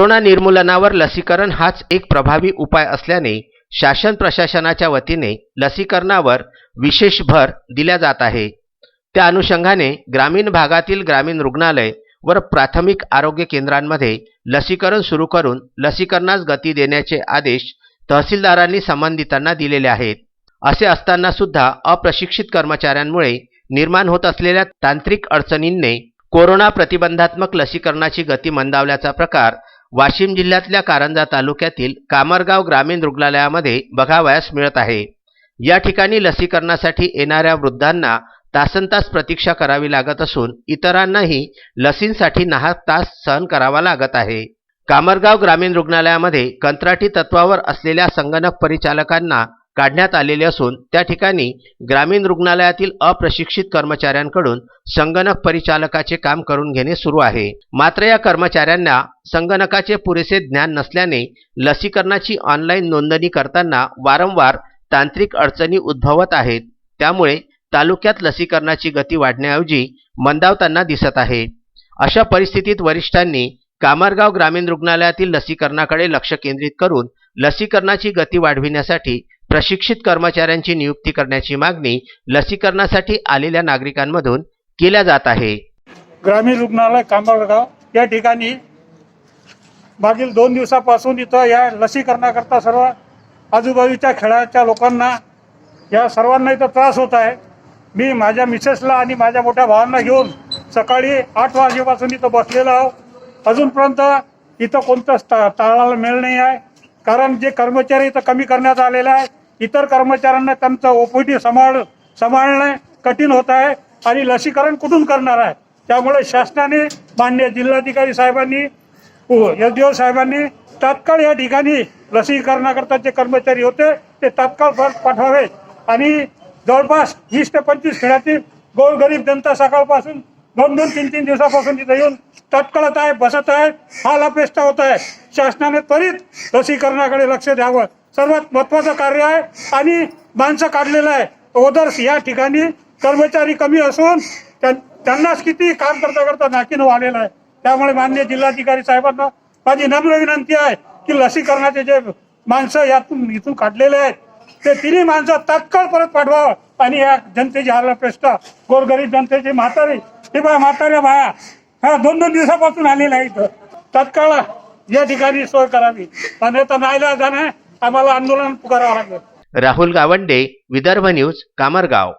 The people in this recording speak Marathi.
कोरोना निर्मूलनावर लसीकरण हाच एक प्रभावी उपाय असल्याने शासन प्रशासनाच्या वतीने लसीकरणावर विशेष भर दिला जात आहे. त्या अनुषंगाने ग्रामीण भागातील ग्रामीण रुग्णालय व प्राथमिक आरोग्य केंद्रांमध्ये लसीकरण सुरू करून लसीकरणास गती देण्याचे आदेश तहसीलदारांनी संबंधितांना दिलेले आहेत. असे असताना सुद्धा अप्रशिक्षित कर्मचाऱ्यांमुळे निर्माण होत असलेल्या तांत्रिक अडचणींनी कोरोना प्रतिबंधात्मक लसीकरणाची गती मंदावल्याचा प्रकार वाशिम जिल्ह्यातल्या कारंजा तालुक्यातील कामरगाव ग्रामीण रुग्णालयामध्ये बघावयास मिळत आहे. या ठिकाणी लसीकरणासाठी येणाऱ्या वृद्धांना तासनतास प्रतीक्षा करावी लागत असून इतरांनाही लसींसाठी नहा तास सहन करावा लागत आहे. कामरगाव ग्रामीण रुग्णालयामध्ये कंत्राटी तत्वावर असलेल्या संगणक परिचालकांना काढण्यात आलेले असून त्या ठिकाणी ग्रामीण रुग्णालयातील अप्रशिक्षित कर्मचाऱ्यांकडून संगणक परिचालकाचे काम करून घेणे सुरू आहे. मात्र या कर्मचाऱ्यांना संगणकाचे पुरेसे ज्ञान नसल्याने लसीकरणाची ऑनलाईन नोंदणी करताना वारंवार तांत्रिक अडचणी उद्भवत आहेत. त्यामुळे तालुक्यात लसीकरणाची गती वाढण्याऐवजी मंदावताना दिसत आहे. अशा परिस्थितीत वरिष्ठांनी कामरगाव ग्रामीण रुग्णालयातील लसीकरणाकडे लक्ष केंद्रित करून लसीकरणाची गती वाढविण्यासाठी प्रशिक्षित कर्मचाऱ्यांची नियुक्ती करण्याची मागणी लसीकरणासाठी आलेल्या नागरिकांमधून केल्या जात आहे. ग्रामीण रुग्णालय कांबळगाव या ठिकाणी मागील दोन दिवसापासून इथं या लसीकरणाकरता सर्व आजूबाजूच्या खेळाच्या लोकांना या सर्वांना इथं त्रास होत आहे. मी माझ्या मिसेसला आणि माझ्या मोठ्या भावांना घेऊन सकाळी आठ वाजेपासून इथं बसलेलो आहो. अजूनपर्यंत इथं कोणतंच ता टाळायला मिळ नाही आहे. कारण जे कर्मचारी इथं कमी करण्यात आलेले आहे इतर कर्मचाऱ्यांना त्यांचा ओपीडी सांभाळ सांभाळणे कठीण होत आहे आणि लसीकरण कुठून करणार आहे? त्यामुळे शासनाने मान्य जिल्हाधिकारी साहेबांनी एस डी ओ साहेबांनी तात्काळ या ठिकाणी लसीकरणाकरता जे कर्मचारी होते ते तात्काळ पाठवावे. आणि जवळपास वीस ते पंचवीस खेळातील गोरगरीब जनता सकाळपासून दोन दोन तीन तीन दिवसापासून तिथे येऊन तत्काळत आहे बसत आहे हाल अपेष्टा होत आहे. शासनाने त्वरित लसीकरणाकडे लक्ष द्यावं. सर्वात महत्वाचं कार्य आहे आणि माणसं काढलेलं आहे. ओदर्स या ठिकाणी कर्मचारी कमी असून त्यां- त्यांनाच किती काम करता करता नाकीनं आलेलं आहे. त्यामुळे मान्य जिल्हाधिकारी साहेबांना माझी नम्र विनंती आहे की लसीकरणाचे जे माणसं यातून इथून काढलेले आहेत ते तिन्ही माणसं तात्काळ परत पाठवावं. आणि या जनतेची हालअपेष्टा गोरगरीब जनतेची म्हातारी हे बा म्हाताऱ्या बाया हा दोन दोन दिवसापासून आलेल्या आहे इथं तात्काळ या ठिकाणी सोय करावी. आणि तर नाईला जाणार आम्हाला आंदोलन पुकारावं लागलं. राहुल गावंडे विदर्भ न्यूज कामरगाव.